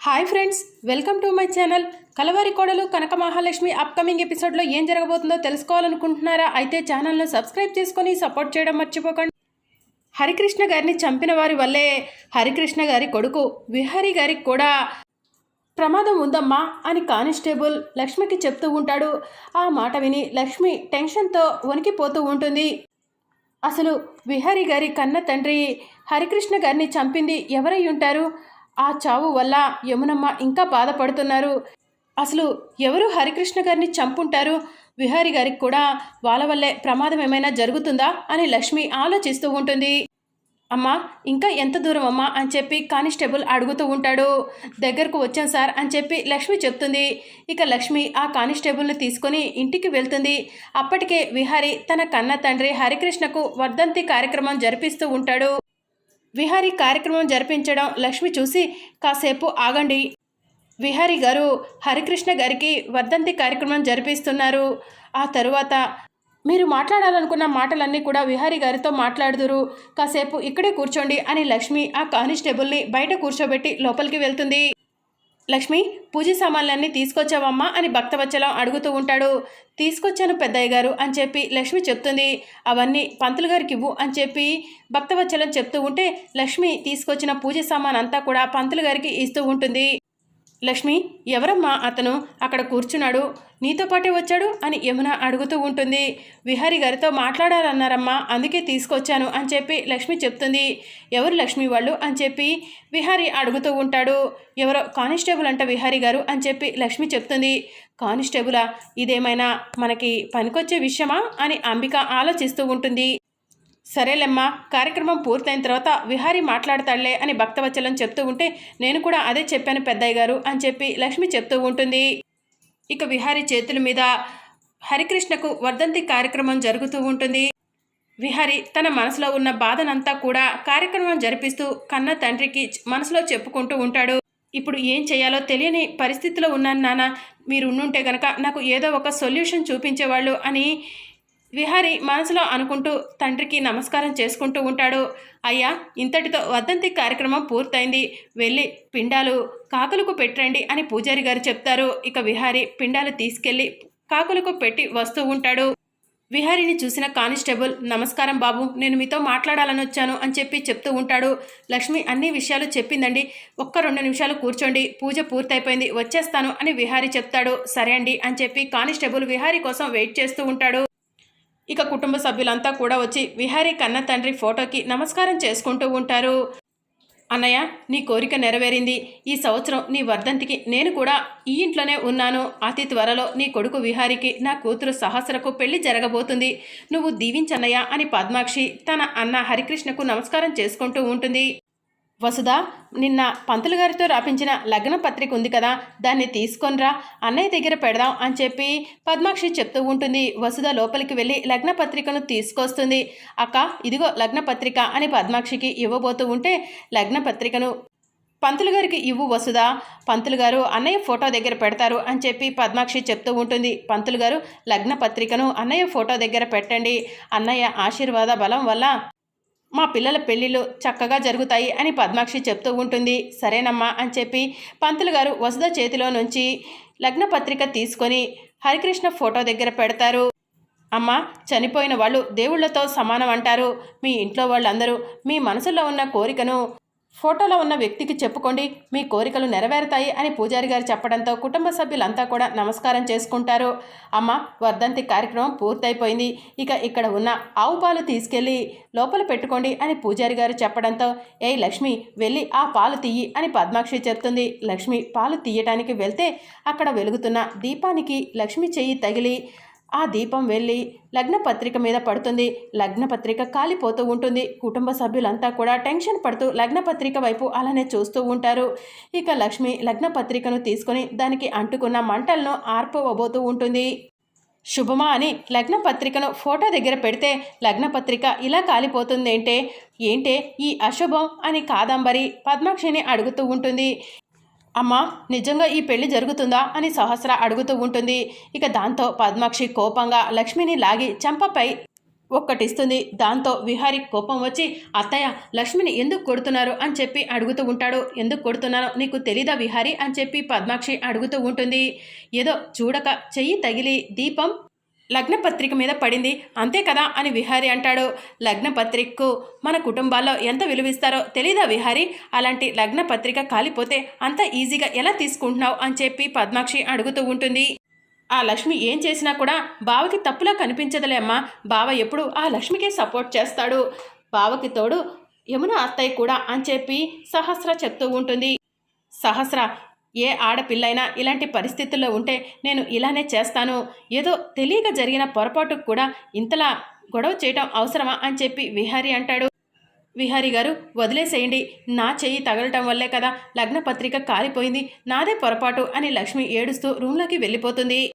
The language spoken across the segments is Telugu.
Hi friends welcome to my channel. Kalavari Kodalu Kanaka Mahalakshmi upcoming ఎపిసోడ్లో ఏం జరగబోతుందో తెలుసుకోవాలనుకుంటున్నారా? అయితే ఛానల్ను సబ్స్క్రైబ్ చేసుకొని సపోర్ట్ చేయడం మర్చిపోకండి. హరికృష్ణ గారిని చంపిన వారి వల్లే హరికృష్ణ గారి కొడుకు విహరి గారికి కూడా ప్రమాదం ఉందమ్మా అని కానిస్టేబుల్ లక్ష్మికి చెప్తూ ఉంటాడు. ఆ మాట విని లక్ష్మి టెన్షన్తో వణికిపోతూ ఉంటుంది. అసలు విహారీ గారి కన్న తండ్రి హరికృష్ణ గారిని చంపింది ఎవరై ఉంటారు? ఆ చావు వల్ల యమునమ్మ ఇంకా బాధపడుతున్నారు. అసలు ఎవరు హరికృష్ణ గారిని చంపుంటారు? విహారీ గారికి కూడా వాళ్ళ వల్లే ప్రమాదం ఏమైనా జరుగుతుందా అని లక్ష్మి ఆలోచిస్తూ ఉంటుంది. అమ్మా ఇంకా ఎంత దూరం అమ్మా అని చెప్పి కానిస్టేబుల్ అడుగుతూ ఉంటాడు. దగ్గరకు వచ్చాను సార్ అని చెప్పి లక్ష్మి చెప్తుంది. ఇక లక్ష్మి ఆ కానిస్టేబుల్ని తీసుకొని ఇంటికి వెళ్తుంది. అప్పటికే విహారి తన కన్న తండ్రి హరికృష్ణకు వర్ధంతి కార్యక్రమం జరిపిస్తూ ఉంటాడు. విహారీ కార్యక్రమం జరిపించడం లక్ష్మి చూసి కాసేపు ఆగండి. విహారీ గారు హరికృష్ణ గారికి వర్ధంతి కార్యక్రమం జరిపిస్తున్నారు. ఆ తరువాత మీరు మాట్లాడాలనుకున్న మాటలన్నీ కూడా విహారీ గారితో మాట్లాడుదురు. కాసేపు ఇక్కడే కూర్చోండి అని లక్ష్మి ఆ కానిస్టేబుల్ని బయట కూర్చోబెట్టి లోపలికి వెళ్తుంది. లక్ష్మి పూజ సామాన్లన్నీ తీసుకొచ్చావమ్మా అని భక్తవచ్చలం అడుగుతూ ఉంటాడు. తీసుకొచ్చాను పెద్దయ్య గారు అని చెప్పి లక్ష్మి చెప్తుంది. అవన్నీ పంతులు గారికి ఇవ్వు అని చెప్పి భక్తవచ్చలం చెప్తూ ఉంటే లక్ష్మి తీసుకొచ్చిన పూజ సామాన్ అంతా కూడా పంతులు గారికి ఇస్తూ ఉంటుంది. లక్ష్మి ఎవరమ్మా అతను? అక్కడ కూర్చున్నాడు. నీతో పాటే వచ్చాడు అని యమున అడుగుతూ ఉంటుంది. విహారి గారితో మాట్లాడాలన్నారమ్మా అందుకే తీసుకొచ్చాను అని చెప్పి లక్ష్మి చెప్తుంది. ఎవరు లక్ష్మి వాళ్ళు అని చెప్పి విహారి అడుగుతూ ఉంటాడు. ఎవరో కానిస్టేబుల్ అంట విహారి గారు అని చెప్పి లక్ష్మి చెప్తుంది. కానిస్టేబులా? ఇదేమైనా మనకి పనికొచ్చే విషయమా అని అంబిక ఆలోచిస్తూ ఉంటుంది. సరేలెమ్మా కార్యక్రమం పూర్తయిన తర్వాత విహారీ మాట్లాడతాడులే అని భక్తవచ్చలం చెప్తూ ఉంటే నేను కూడా అదే చెప్పాను పెద్దయ్య గారు అని చెప్పి లక్ష్మి చెప్తూ ఉంటుంది. ఇక విహారీ చేతుల మీద హరికృష్ణకు వర్ధంతి కార్యక్రమం జరుగుతూ ఉంటుంది. విహారి తన మనసులో ఉన్న బాధనంతా కూడా కార్యక్రమం జరిపిస్తూ కన్న తండ్రికి మనసులో చెప్పుకుంటూ ఉంటాడు. ఇప్పుడు ఏం చేయాలో తెలియని పరిస్థితిలో ఉన్నాను నాన్న. మీరు ఉండుంటే గనక నాకు ఏదో ఒక సొల్యూషన్ చూపించేవాళ్ళు అని విహారి మనసులో అనుకుంటూ తండ్రికి నమస్కారం చేసుకుంటూ ఉంటాడు. అయ్యా ఇంతటితో వద్దంతి కార్యక్రమం పూర్తయింది. వెళ్ళి పిండాలు కాకులకు పెట్టండి అని పూజారి గారు చెప్తారు. ఇక విహారి పిండాలు తీసుకెళ్ళి కాకులకు పెట్టి వస్తూ ఉంటాడు. విహారిని చూసిన కానిస్టేబుల్ నమస్కారం బాబు నేను మీతో మాట్లాడాలని వచ్చాను అని చెప్పి చెప్తూ ఉంటాడు. లక్ష్మి అన్ని విషయాలు చెప్పిందండి. ఒక్క రెండు నిమిషాలు కూర్చోండి పూజ పూర్తయిపోయింది వచ్చేస్తాను అని విహారి చెప్తాడు. సరే అండి అని చెప్పి కానిస్టేబుల్ విహారి కోసం వెయిట్ చేస్తూ ఉంటాడు. ఇక కుటుంబ సభ్యులంతా కూడా వచ్చి విహారీ కన్న తండ్రి ఫోటోకి నమస్కారం చేసుకుంటూ ఉంటారు. అన్నయ్య నీ కోరిక నెరవేరింది. ఈ సంవత్సరం నీ వర్ధంతికి నేను కూడా ఈ ఇంట్లోనే ఉన్నాను. అతి త్వరలో నీ కొడుకు విహారికి నా కూతురు సహస్రకు పెళ్ళి జరగబోతుంది. నువ్వు దీవించన్నయ్య అని పద్మాక్షి తన అన్న హరికృష్ణకు నమస్కారం చేసుకుంటూ ఉంటుంది. వసుధ నిన్న పంతులు గారితో రాపించిన లగ్న పత్రిక ఉంది కదా దాన్ని తీసుకొనిరా అన్నయ్య దగ్గర పెడదాం అని చెప్పి పద్మాక్షి చెప్తూ ఉంటుంది. వసుధ లోపలికి వెళ్ళి లగ్న పత్రికను తీసుకొస్తుంది. అక్క ఇదిగో లగ్న పత్రిక అని పద్మాక్షికి ఇవ్వబోతూ ఉంటే లగ్న పత్రికను పంతులు గారికి ఇవ్వు వసుదా పంతులు గారు అన్నయ్య ఫోటో దగ్గర పెడతారు అని చెప్పి పద్మాక్షి చెప్తూ ఉంటుంది. పంతులు గారు లగ్న పత్రికను అన్నయ్య ఫోటో దగ్గర పెట్టండి. అన్నయ్య ఆశీర్వాద బలం వల్ల మా పిల్లల పెళ్ళిళ్ళు చక్కగా జరుగుతాయి అని పద్మాక్షి చెప్తూ ఉంటుంది. సరేనమ్మా అని చెప్పి పంతులు గారు వసుధ చేతిలో నుంచి లగ్నపత్రిక తీసుకొని హరికృష్ణ ఫోటో దగ్గర పెడతారు. అమ్మ చనిపోయిన వాళ్ళు దేవుళ్ళతో సమానం అంటారు. మీ ఇంట్లో వాళ్ళందరూ మీ మనసులో ఉన్న కోరికను ఫోటోలో ఉన్న వ్యక్తికి చెప్పుకోండి మీ కోరికలు నెరవేరుతాయి అని పూజారి గారు చెప్పడంతో కుటుంబ సభ్యులంతా కూడా నమస్కారం చేసుకుంటారు. అమ్మ వర్ధంతి కార్యక్రమం పూర్తయిపోయింది. ఇక ఇక్కడ ఉన్న ఆవు పాలు తీసుకెళ్ళి లోపల పెట్టుకోండి అని పూజారి గారు చెప్పడంతో ఏ లక్ష్మి వెళ్ళి ఆ పాలు తీయి అని పద్మాక్షి చెప్తుంది. లక్ష్మి పాలు తీయటానికి వెళ్తే అక్కడ వెలుగుతున్న దీపానికి లక్ష్మి చెయ్యి తగిలి ఆ దీపం వెళ్ళి లగ్నపత్రిక మీద పడుతుంది. లగ్నపత్రిక కాలిపోతూ ఉంటుంది. కుటుంబ సభ్యులంతా కూడా టెన్షన్ పడుతూ లగ్నపత్రిక వైపు అలానే చూస్తూ ఉంటారు. ఇక లక్ష్మి లగ్నపత్రికను తీసుకొని దానికి అంటుకున్న మంటలను ఆర్పవబోతూ ఉంటుంది. శుభమా అని లగ్నపత్రికను ఫోటో దగ్గర పెడితే లగ్నపత్రిక ఇలా కాలిపోతుందేంటే? ఏంటే ఈ అశుభం అని కాదంబరి పద్మాక్షిని అడుగుతూ ఉంటుంది. అమ్మా నిజంగా ఈ పెళ్ళి జరుగుతుందా అని సహస్ర అడుగుతూ ఉంటుంది. ఇక దాంతో పద్మాక్షి కోపంగా లక్ష్మిని లాగి చంపపై ఒక్కటిస్తుంది. దాంతో విహారి కోపం వచ్చి అత్తయ్య లక్ష్మిని ఎందుకు కొడుతున్నారు అని చెప్పి అడుగుతూ ఉంటాడు. ఎందుకు కొడుతున్నానో నీకు తెలీదా విహారి? అని చెప్పి పద్మాక్షి అడుగుతూ ఉంటుంది. ఏదో చూడక చెయ్యి తగిలి దీపం లగ్నపత్రిక మీద పడింది. అంతే కదా అని విహారి అంటాడు. లగ్నపత్రికకు మన కుటుంబాల్లో ఎంత విలువిస్తారో తెలీదా విహారి? అలాంటి లగ్నపత్రిక కాలిపోతే అంత ఈజీగా ఎలా తీసుకుంటున్నావు అని చెప్పి పద్మాక్షి అడుగుతూ ఉంటుంది. ఆ లక్ష్మి ఏం చేసినా కూడా బావకి తప్పులా కనిపించదులే అమ్మా. బావ ఎప్పుడు ఆ లక్ష్మికే సపోర్ట్ చేస్తాడు. బావకి తోడు యమున అత్తయ్య కూడా అని చెప్పి సహస్ర చెప్తూ ఉంటుంది. సహస్ర ఏ ఆడపిల్లైనా ఇలాంటి పరిస్థితుల్లో ఉంటే నేను ఇలానే చేస్తాను. ఏదో తెలియక జరిగిన పొరపాటుకు కూడా ఇంతలా గొడవ చేయటం అవసరమా అని చెప్పి విహారీ అంటాడు. విహారీ గారు వదిలేసేయండి. నా చెయ్యి తగలటం వల్లే కదా లగ్న పత్రిక కాలిపోయింది. నాదే పొరపాటు అని లక్ష్మి ఏడుస్తూ రూమ్లోకి వెళ్ళిపోతుంది.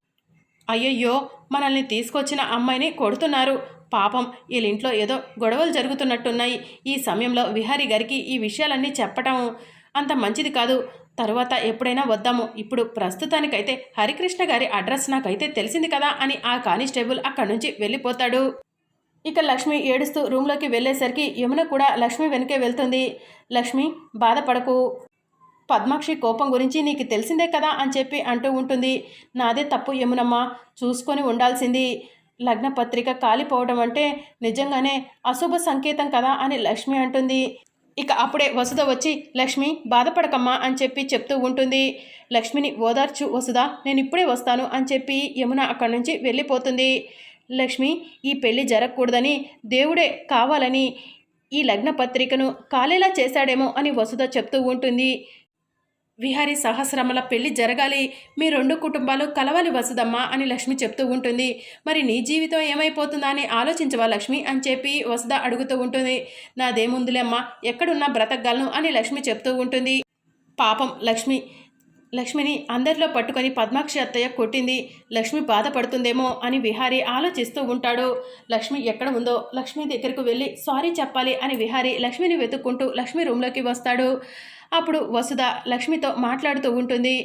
అయ్యయ్యో మనల్ని తీసుకొచ్చిన అమ్మాయిని కొడుతున్నారు. పాపం వీళ్ళింట్లో ఏదో గొడవలు జరుగుతున్నట్టున్నాయి. ఈ సమయంలో విహారీ గారికి ఈ విషయాలన్నీ చెప్పటం అంత మంచిది కాదు. తరువాత ఎప్పుడైనా వద్దాము. ఇప్పుడు ప్రస్తుతానికైతే హరికృష్ణ గారి అడ్రస్ నాకైతే తెలిసింది కదా అని ఆ కానిస్టేబుల్ అక్కడి నుంచి వెళ్ళిపోతాడు. ఇక లక్ష్మి ఏడుస్తూ రూమ్లోకి వెళ్ళేసరికి యమున కూడా లక్ష్మి వెనుకే వెళ్తుంది. లక్ష్మి బాధపడకు. పద్మాక్షి కోపం గురించి నీకు తెలిసిందే కదా అని చెప్పి అంటూ ఉంటుంది. నాదే తప్పు యమునమ్మ చూసుకొని ఉండాల్సింది. లగ్న పత్రిక కాలిపోవడం అంటే నిజంగానే అశుభ సంకేతం కదా అని లక్ష్మి అంటుంది. ఇక అప్పుడే వసుధ వచ్చి లక్ష్మి బాధపడకమ్మా అని చెప్పి చెప్తూ ఉంటుంది. లక్ష్మిని ఓదార్చు వసుధ నేను ఇప్పుడే వస్తాను అని చెప్పి యమున అక్కడి నుంచి వెళ్ళిపోతుంది. లక్ష్మి ఈ పెళ్ళి జరగకూడదని దేవుడే కావాలని ఈ లగ్న పత్రికను కాలేలా చేశాడేమో అని వసుధ చెప్తూ ఉంటుంది. విహారీ సహస్రమల పెళ్ళి జరగాలి. మీ రెండు కుటుంబాలు కలవాలి వసుదమ్మ అని లక్ష్మి చెప్తూ ఉంటుంది. మరి నీ జీవితం ఏమైపోతుందా అని ఆలోచించవా లక్ష్మి అని చెప్పి వసుద అడుగుతూ ఉంటుంది. నాదేముందులేమ్మా ఎక్కడున్నా బ్రతకగలను అని లక్ష్మి చెప్తూ ఉంటుంది. పాపం లక్ష్మి లక్ష్మిని అందరిలో పట్టుకొని పద్మాక్షి అత్తయ్య కొట్టింది. లక్ష్మి బాధపడుతుందేమో అని విహారి ఆలోచిస్తూ ఉంటాడు. లక్ష్మి ఎక్కడ ఉందో లక్ష్మి దగ్గరకు వెళ్ళి సారీ చెప్పాలి అని విహారి లక్ష్మిని వెతుక్కుంటూ లక్ష్మి రూమ్లోకి వస్తాడు. అప్పుడు వసుధ లక్ష్మితో మాట్లాడుతూ ఉంటుంది.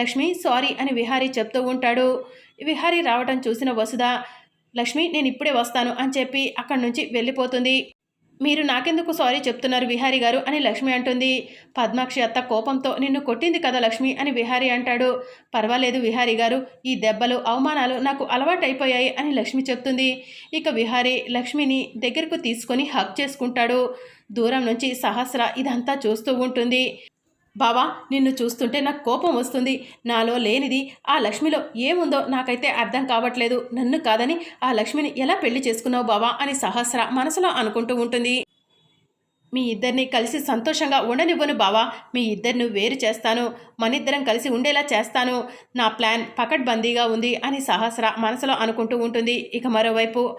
లక్ష్మి సారీ అని విహారీ చెప్తూ ఉంటాడు. విహారీ రావటం చూసిన వసుధ లక్ష్మి నేను ఇప్పుడే వస్తాను అని చెప్పి అక్కడి నుంచి వెళ్ళిపోతుంది. మీరు నాకెందుకు సారీ చెప్తున్నారు విహారీ గారు అని లక్ష్మి అంటుంది. పద్మాక్షి అత్త కోపంతో నిన్ను కొట్టింది కదా లక్ష్మి అని విహారీ అంటాడు. పర్వాలేదు విహారీ గారు ఈ దెబ్బలు అవమానాలు నాకు అలవాటైపోయాయి అని లక్ష్మి చెప్తుంది. ఇక విహారీ లక్ష్మిని దగ్గరకు తీసుకొని హక్ చేసుకుంటాడు. దూరం నుంచి సహస్ర ఇదంతా చూస్తూ ఉంటుంది. బావా నిన్ను చూస్తుంటే నాకు కోపం వస్తుంది. నాలో లేనిది ఆ లక్ష్మిలో ఏముందో నాకైతే అర్థం కావట్లేదు. నన్ను కాదని ఆ లక్ష్మిని ఎలా పెళ్ళి చేసుకున్నావు బావా అని సహస్ర మనసులో అనుకుంటూ ఉంటుంది. మీ ఇద్దరిని కలిసి సంతోషంగా ఉండనివ్వను బావా. మీ ఇద్దరిని వేరు చేస్తాను. మనిద్దరం కలిసి ఉండేలా చేస్తాను. నా ప్లాన్ పకడ్బందీగా ఉంది అని సహస్ర మనసులో అనుకుంటూ ఉంటుంది. ఇక మరోవైపు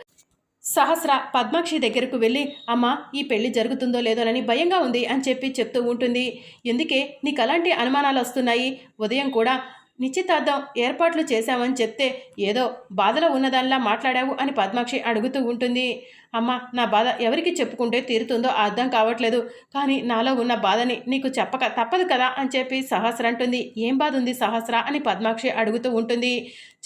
సహస్ర పద్మాక్షి దగ్గరకు వెళ్ళి అమ్మ ఈ పెళ్ళి జరుగుతుందో లేదోనని భయంగా ఉంది అని చెప్పి చెప్తూ ఉంటుంది. ఎందుకే? నీకు అలాంటి అనుమానాలు వస్తున్నాయి ఉదయం కూడా నిశ్చితార్థం ఏర్పాట్లు చేశామని చెప్తే ఏదో బాధలో ఉన్నదానిలా మాట్లాడావు అని పద్మాక్షి అడుగుతూ ఉంటుంది. అమ్మ నా బాధ ఎవరికి చెప్పుకుంటే తీరుతుందో అర్థం కావట్లేదు. కానీ నాలో ఉన్న బాధని నీకు చెప్పక తప్పదు కదా అని చెప్పి సహస్ర అంటుంది. ఏం బాధ ఉంది సహస్ర అని పద్మాక్షి అడుగుతూ ఉంటుంది.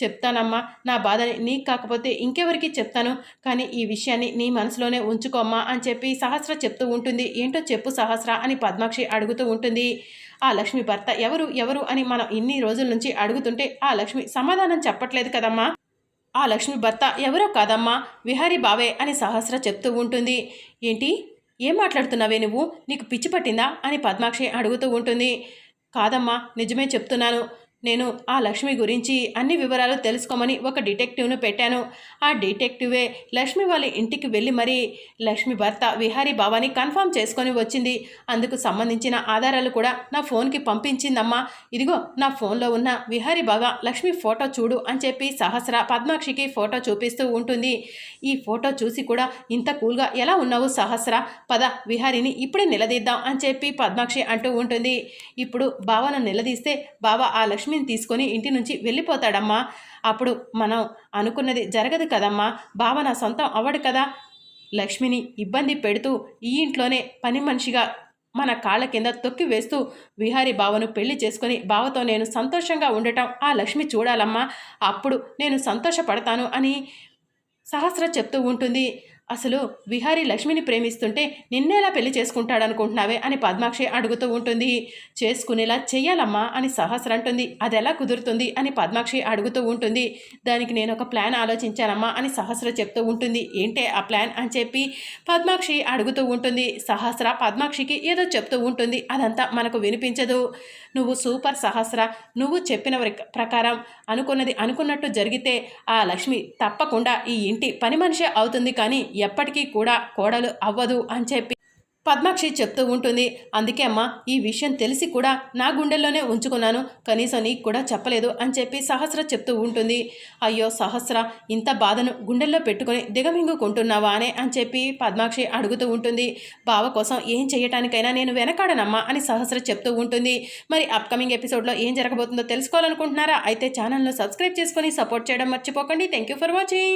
చెప్తానమ్మా నా బాధని నీకు కాకపోతే ఇంకెవరికి చెప్తాను? కానీ ఈ విషయాన్ని నీ మనసులోనే ఉంచుకోమ్మా అని చెప్పి సహస్ర చెప్తూ ఉంటుంది. ఏంటో చెప్పు సహస్ర అని పద్మాక్షి అడుగుతూ ఉంటుంది. ఆ లక్ష్మి భర్త ఎవరు ఎవరు అని మనం ఇన్ని రోజుల నుంచి అడుగుతుంటే ఆ లక్ష్మి సమాధానం చెప్పట్లేదు కదమ్మా. ఆ లక్ష్మి భర్త ఎవరో కాదమ్మా. విహారీ బావే అని సహస్ర చెప్తూ ఉంటుంది. ఏంటి? ఏం మాట్లాడుతున్నావే నువ్వు? నీకు పిచ్చి పట్టిందా? అని పద్మాక్షి అడుగుతూ ఉంటుంది. కాదమ్మా నిజమే చెప్తున్నాను. నేను ఆ లక్ష్మి గురించి అన్ని వివరాలు తెలుసుకోమని ఒక డిటెక్టివ్ను పెట్టాను. ఆ డిటెక్టివే లక్ష్మి వాళ్ళ ఇంటికి వెళ్ళి మరీ లక్ష్మి భర్త విహారీ బాబాని కన్ఫర్మ్ చేసుకొని వచ్చింది. అందుకు సంబంధించిన ఆధారాలు కూడా నా ఫోన్కి పంపించిందమ్మా. ఇదిగో నా ఫోన్లో ఉన్న విహారీ బాగా లక్ష్మి ఫోటో చూడు అని చెప్పి సహస్ర పద్మాక్షికి ఫోటో చూపిస్తూ ఉంటుంది. ఈ ఫోటో చూసి కూడా ఇంత కూల్గా ఎలా ఉన్నావు సహస్ర? పద విహారిని ఇప్పుడే నిలదీద్దాం అని చెప్పి పద్మాక్షి అంటూ ఉంటుంది. ఇప్పుడు బావను నిలదీస్తే బావ ఆ లక్ష్మి లక్ష్మిని తీసుకొని ఇంటి నుంచి వెళ్ళిపోతాడమ్మా. అప్పుడు మనం అనుకున్నది జరగదు కదమ్మా. బావ నా సొంతం అవ్వడు కదా. లక్ష్మిని ఇబ్బంది పెడుతూ ఈ ఇంట్లోనే పని మనిషిగా మన కాళ్ళ కింద తొక్కి వేస్తూ విహారీ బావను పెళ్ళి చేసుకొని బావతో నేను సంతోషంగా ఉండటం ఆ లక్ష్మి చూడాలమ్మా. అప్పుడు నేను సంతోషపడతాను అని సహస్ర చెప్తూ ఉంటుంది. అసలు విహారీ లక్ష్మిని ప్రేమిస్తుంటే నిన్నేలా పెళ్ళి చేసుకుంటాడనుకుంటున్నావే అని పద్మాక్షి అడుగుతూ ఉంటుంది. చేసుకునేలా చెయ్యాలమ్మా అని సహస్ర అంటుంది. అది ఎలా కుదురుతుంది అని పద్మాక్షి అడుగుతూ ఉంటుంది. దానికి నేను ఒక ప్లాన్ ఆలోచించానమ్మా అని సహస్ర చెప్తూ ఉంటుంది. ఏంటే ఆ ప్లాన్ అని చెప్పి పద్మాక్షి అడుగుతూ ఉంటుంది. సహస్ర పద్మాక్షికి ఏదో చెప్తూ ఉంటుంది. అదంతా మనకు వినిపించదు. నువ్వు సూపర్ సహస్ర. నువ్వు చెప్పిన ప్రకారం అనుకున్నది అనుకున్నట్టు జరిగితే ఆ లక్ష్మి తప్పకుండా ఈ ఇంటి పని మనిషే అవుతుంది కానీ ఎప్పటికీ కూడా కోడలు అవ్వదు అని చెప్పి పద్మాక్షి చెప్తూ ఉంటుంది. అందుకే అమ్మా ఈ విషయం తెలిసి కూడా నా గుండెల్లోనే ఉంచుకున్నాను. కనీసం నీకు కూడా చెప్పలేదు అని చెప్పి సహస్ర చెప్తూ ఉంటుంది. అయ్యో సహస్ర ఇంత బాధను గుండెల్లో పెట్టుకొని దిగమింగుకుంటున్నావా అనే అని చెప్పి పద్మాక్షి అడుగుతూ ఉంటుంది. బావ కోసం ఏం చేయటానికైనా నేను వెనకాడనమ్మా అని సహస్ర చెప్తూ ఉంటుంది. మరి అప్కమింగ్ ఎపిసోడ్లో ఏం జరగబోతుందో తెలుసుకోవాలనుకుంటున్నారా? అయితే ఛానల్ను సబ్స్క్రైబ్ చేసుకొని సపోర్ట్ చేయడం మర్చిపోకండి. Thank you for watching